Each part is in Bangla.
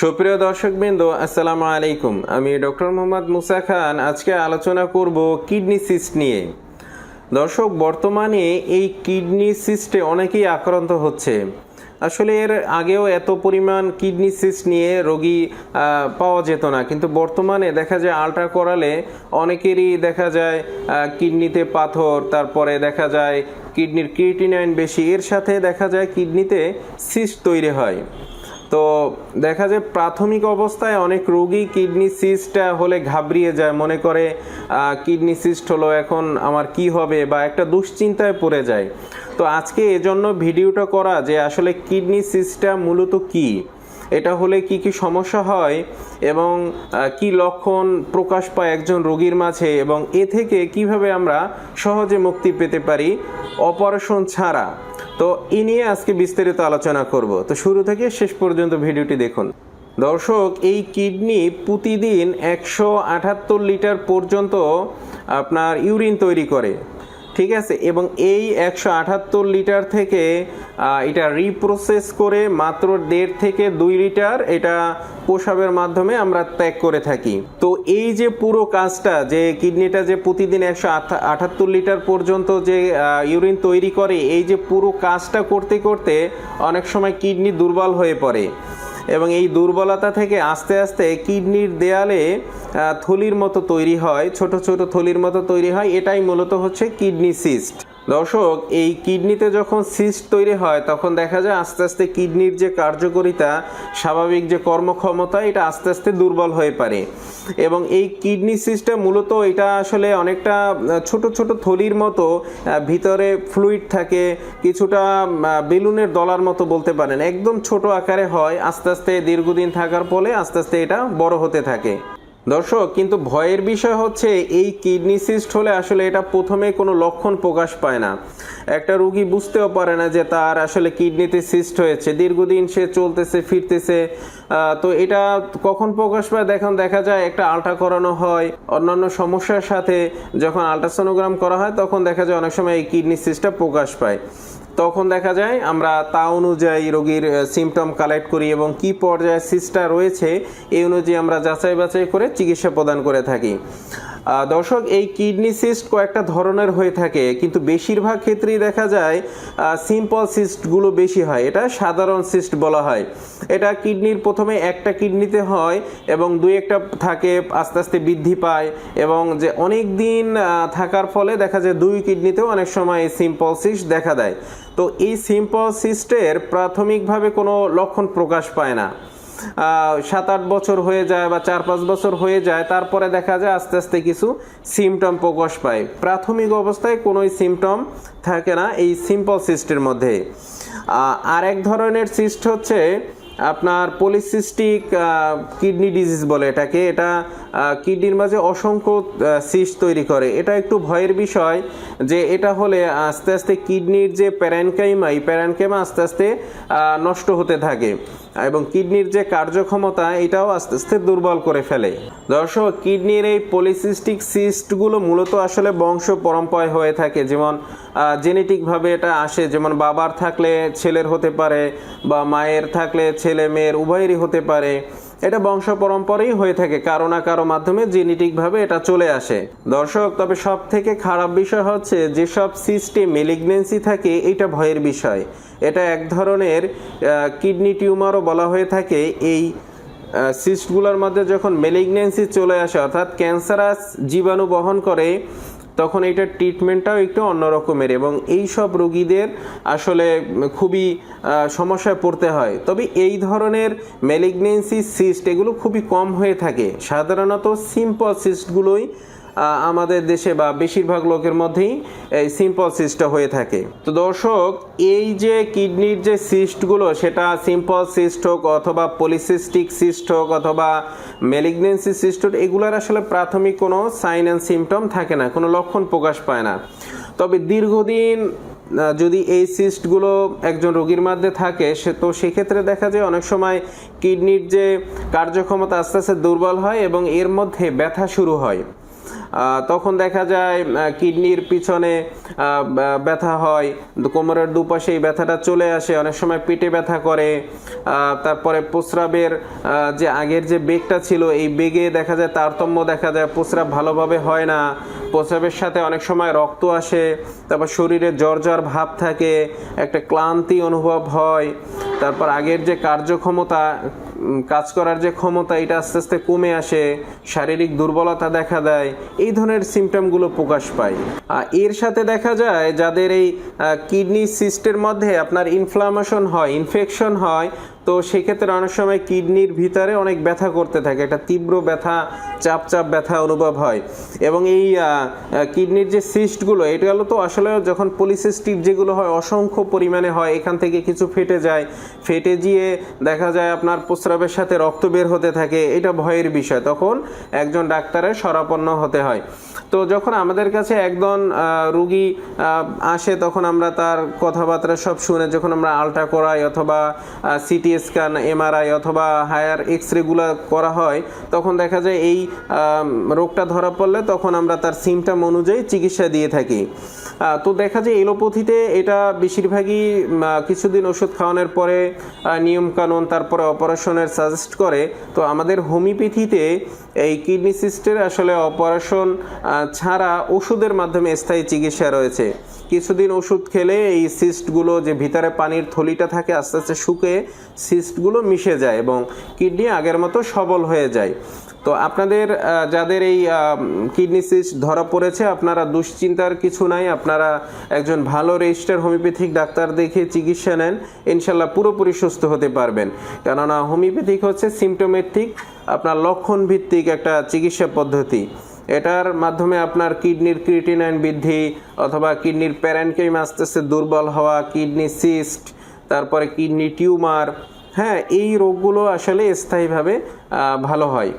সুপ্রিয় দর্শকবৃন্দ, আসসালামু আলাইকুম। আমি ডক্টর মোহাম্মদ মুসা খান। আজকে আলোচনা করব কিডনি সিস্ট নিয়ে। দর্শক, বর্তমানে এই কিডনি সিস্টে অনেকেই আক্রান্ত হচ্ছে। আসলে এর আগেও এত পরিমাণ কিডনি সিস্ট নিয়ে রোগী পাওয়া যেত না। কিন্তু বর্তমানে দেখা যায় আলট্রা করালে অনেকেরই দেখা যায় কিডনিতে পাথর, তারপরে দেখা যায় কিডনির ক্রিটিনাইন বেশি। এর সাথে দেখা যায় কিডনিতে সিস্ট তৈরি হয়। তো দেখা যায় প্রাথমিক অবস্থায় অনেক রোগী কিডনি সিস্টটা হলে ঘাবড়িয়ে যায়। মনে করে কিডনি সিস্ট হলো এখন আমার কি হবে বা একটা দুশ্চিন্তায় পড়ে যায়। তো আজকে এজন্য ভিডিওটা করা যে আসলে কিডনি সিস্টটা মূলত কি? এটা হলে কি কি সমস্যা হয় এবং কি লক্ষণ প্রকাশ পায় একজন রোগীর মাঝে এবং এ থেকে কীভাবে আমরা সহজে মুক্তি পেতে পারি অপারেশন ছাড়া। তো এ নিয়ে আজকে বিস্তারিত আলোচনা করব। তো শুরু থেকে শেষ পর্যন্ত ভিডিওটি দেখুন। দর্শক, এই কিডনি প্রতিদিন একশো আটাত্তর লিটার পর্যন্ত আপনার ইউরিন তৈরি করে। ঠিক আছে? এবং এই একশো আটাত্তর লিটার থেকে এটা রিপ্রসেস করে মাত্র দেড় থেকে দুই লিটার এটা প্রসাবের মাধ্যমে আমরা ত্যাগ করে থাকি। তো এই যে পুরো কাজটা, যে কিডনিটা যে প্রতিদিন একশো আটাত্তর লিটার পর্যন্ত যে ইউরিন তৈরি করে, এই যে পুরো কাজটা করতে করতে অনেক সময় কিডনি দুর্বল হয়ে পড়ে। এবং এই দুর্বলতা থেকে আস্তে আস্তে কিডনির দেয়ালে থলির মতো তৈরি হয়, ছোট ছোট থলির মতো তৈরি হয়। এটাই মূলত হচ্ছে কিডনি সিস্ট। দর্শক, এই কিডনিতে যখন সিস্ট তৈরি হয়, তখন দেখা যায় আস্তে আস্তে কিডনির যে কার্যকারিতা, স্বাভাবিক যে কর্মক্ষমতা, এটা আস্তে আস্তে দুর্বল হয়ে পারে। এবং এই কিডনি সিস্টে মূলত এটা আসলে অনেকটা ছোট ছোট থলির মতো ভিতরে ফ্লুইড থাকে, কিছুটা বেলুনের দলার মতো বলতে পারেন। একদম ছোট আকারে হয়, আস্তে আস্তে দীর্ঘদিন থাকার ফলে আস্তে আস্তে এটা বড় হতে থাকে। দর্শক, কিন্তু ভয়ের বিষয় হচ্ছে এই কিডনি সিস্ট হলে আসলে এটা প্রথমে কোনো লক্ষণ প্রকাশ পায় না। একটা রুগী বুঝতেও পারে না যে তার আসলে কিডনিতে সিস্ট হয়েছে। দীর্ঘদিন সে চলতেছে, ফিরতেছে তো এটা কখন প্রকাশ পায়? দেখুন, দেখা যায় একটা আলট্রা করানো হয়, অন্যান্য সমস্যার সাথে যখন আলট্রাসোনোগ্রাম করা হয়, তখন দেখা যায় অনেক সময় এই কিডনি সিস্টটা প্রকাশ পায়। তখন দেখা যায় আমরা তা অনুযায়ী রোগীর সিমটম কালেক্ট করি এবং কি পর্যায়ে সিস্টা রয়েছে, এই অনুযায়ী আমরা যাচাই বাছাই করে চিকিৎসা প্রদান করে থাকি। দর্শক, এই কিডনি সিস্ট কয়েকটা ধরনের হয়ে থাকে, কিন্তু বেশিরভাগ ক্ষেত্রেই দেখা যায় সিম্পল সিস্টগুলো বেশি হয়। এটা সাধারণ সিস্ট বলা হয়। এটা কিডনির প্রথমে একটা কিডনিতে হয় এবং দুই একটা থাকে, আস্তে আস্তে বৃদ্ধি পায় এবং যে অনেক দিন থাকার ফলে দেখা যায় দুই কিডনিতেও অনেক সময় সিম্পল সিস্ট দেখা দেয়। তো এই সিম্পল সিস্টের প্রাথমিকভাবে কোনো লক্ষণ প্রকাশ পায় না। সাত আট বছর হয়ে যায় বা চার পাঁচ বছর হয়ে যায়, তারপরে দেখা যায় আস্তে আস্তে কিছু সিমটম প্রকাশ পায়। প্রাথমিক অবস্থায় কোনোই সিমটম থাকে না এই সিম্পল সিস্টের মধ্যে। আর এক ধরনের সিস্ট হচ্ছে আপনার পলিসিস্টিক কিডনি ডিজিজ বলে এটাকে। এটা কিডনির মাঝে অসংখ্য সিস্ট তৈরি করে। এটা একটু ভয়ের বিষয় যে এটা হলে আস্তে আস্তে কিডনির যে প্যারানকাইমা এই প্যারানকাইমা আস্তে আস্তে নষ্ট হতে থাকে। এবং কিডনির যে কার্যক্ষমতা, এটাও আস্তে আস্তে দুর্বল করে ফেলে। দর্শক, কিডনির এই পলিসিস্টিক সিস্টগুলো মূলত আসলে বংশ পরম্পরায় হয়ে থাকে। যেমন জেনেটিকভাবে এটা আসে, যেমন বাবার থাকলে ছেলের হতে পারে বা মায়ের থাকলে ছেলে মেয়ের উভয়েরই হতে পারে। এটা বংশ পরম্পরাই হয়ে থাকে কারও না কারও মাধ্যমে জেনেটিকভাবে এটা চলে আসে। দর্শক, তবে সব থেকে খারাপ বিষয় হচ্ছে যেসব সিস্টে মেলিগনেন্সি থাকে, এটা ভয়ের বিষয়। এটা এক ধরনের কিডনি টিউমারও বলা হয়ে থাকে। এই সিস্টগুলোর মধ্যে যখন মেলিগনেন্সি চলে আসে, অর্থাৎ ক্যান্সারাস জীবাণু বহন করে তখন এটার ট্রিটমেন্টটাও একটু অন্যরকমের এবং এই সব রোগীদের আসলে খুবই সমস্যায় পড়তে হয়। তবে এই ধরনের ম্যালিগনেন্সি সিস্ট এগুলো খুবই কম হয়ে থাকে। সাধারণত সিম্পল সিস্টগুলোই আমাদের দেশে বা বেশিরভাগ লোকের মধ্যেই এই সিম্পল সিস্টটা হয়ে থাকে। তো দর্শক, এই যে কিডনির যে সিস্টগুলো সেটা সিম্পল সিস্ট হোক অথবা পলিসিস্টিক সিস্ট হোক অথবা মেলিগনেন্সি সিস্ট হোক, এগুলোর আসলে প্রাথমিক কোনো সাইন অ্যান্ড সিমটম থাকে না, কোনো লক্ষণ প্রকাশ পায় না। তবে দীর্ঘদিন যদি এই সিস্টগুলো একজন রোগীর মধ্যে থাকে, সে তো সেক্ষেত্রে দেখা যায় অনেক সময় কিডনির যে কার্যক্ষমতা আস্তে আস্তে দুর্বল হয় এবং এর মধ্যে ব্যথা শুরু হয়। তখন দেখা যায় কিডনির পিছনে ব্যথা হয়, কোমরের দুপাশে এই ব্যথাটা চলে আসে, অনেক সময় পেটে ব্যথা করে তারপরে প্রস্রাবের যে আগের যে বেগটা ছিল, এই বেগে দেখা যায় তারতম্য দেখা যায়, প্রস্রাব ভালোভাবে হয় না, প্রস্রাবের সাথে অনেক সময় রক্ত আসে, তারপর শরীরে জ্বর জ্বর ভাব থাকে, একটা ক্লান্তি অনুভব হয়, তারপর আগের যে কার্যক্ষমতা কাজ করার যে ক্ষমতা, এটা আস্তে আস্তে কমে আসে, শারীরিক দুর্বলতা দেখা দেয় এই ধরনের সিমটমগুলো প্রকাশ পায়। আর এর সাথে দেখা যায় যাদের এই কিডনি সিস্টের মধ্যে আপনার ইনফ্লামেশন হয় ইনফেকশন হয় তো সেক্ষেত্রে অনেক সময় কিডনির ভিতরে অনেক ব্যথা করতে থাকে। একটা তীব্র ব্যথা, চাপ চাপ ব্যথা অনুভব হয়। এবং এই কিডনির যে সিস্টগুলো, এগুলো তো আসলে যখন পলিসিস্টিক যেগুলো হয়, অসংখ্য পরিমাণে হয়, এখান থেকে কিছু ফেটে যায়। ফেটে গিয়ে দেখা যায় আপনার প্রস্রাবের সাথে রক্ত বের হতে থাকে, এটা ভয়ের বিষয়। তখন একজন ডাক্তারের শরাপন্ন হতে হয়। তো যখন আমাদের কাছে একজন রুগী আসে, তখন আমরা তার কথাবার্তা সব শুনে, যখন আমরা আলট্রা করাই অথবা সিটি স্ক্যান, এমআরআই অথবা হায়ার এক্স রেগুলো করা হয়, তখন দেখা যায় এই রোগটা ধরা পড়লে তখন আমরা তার সিমটাম অনুযায়ী চিকিৎসা দিয়ে থাকি। তো দেখা যায় এলোপ্যাথিতে এটা বেশিরভাগই কিছুদিন ওষুধ খাওয়ানোর পরে নিয়মকানুন, তারপরে অপারেশনের সাজেস্ট করে। তো আমাদের হোমিওপ্যাথিতে এই কিডনি সিস্টের আসলে অপারেশন ছাড়া ওষুধের মাধ্যমে স্থায়ী চিকিৎসা রয়েছে। কিছুদিন ওষুধ খেলে এই সিস্টগুলো যে ভিতরে পানির থলিটা থাকে, আস্তে আস্তে শুকে, সিস্টগুলো মিশে যায় এবং কিডনি আগের মতো সবল হয়ে যায়। তো আপনাদের যাদের এই কিডনি সিস্ট ধরা পড়েছে, আপনারা দুশ্চিন্তার কিছু নাই, আপনারা একজন ভালো রেজিস্টার হোমিওপ্যাথিক ডাক্তার দেখে চিকিৎসা নেন, ইনশাল্লাহ পুরোপুরি সুস্থ হতে পারবেন। কেননা হোমিওপ্যাথিক হচ্ছে সিমটোমেটিক আপনার লক্ষণ ভিত্তিক একটা চিকিৎসা পদ্ধতি। এটার মাধ্যমে আপনার কিডনির ক্রিটিনাইন বৃদ্ধি অথবা কিডনির প্যারেনকেম আস্তে আস্তে দুর্বল হওয়া, কিডনি সিস্ট তারপরে কিডনি টিউমার হ্যাঁ এই রোগগুলো আসলে স্থায়ীভাবে ভালো হয়।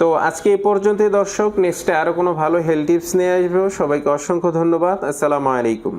তো আজকে এই পর্যন্তই দর্শক নেক্সটে আরও কোনো ভালো হেলথ টিপস নিয়ে আসব। সবাইকে অসংখ্য ধন্যবাদ। আসসালামু আলাইকুম।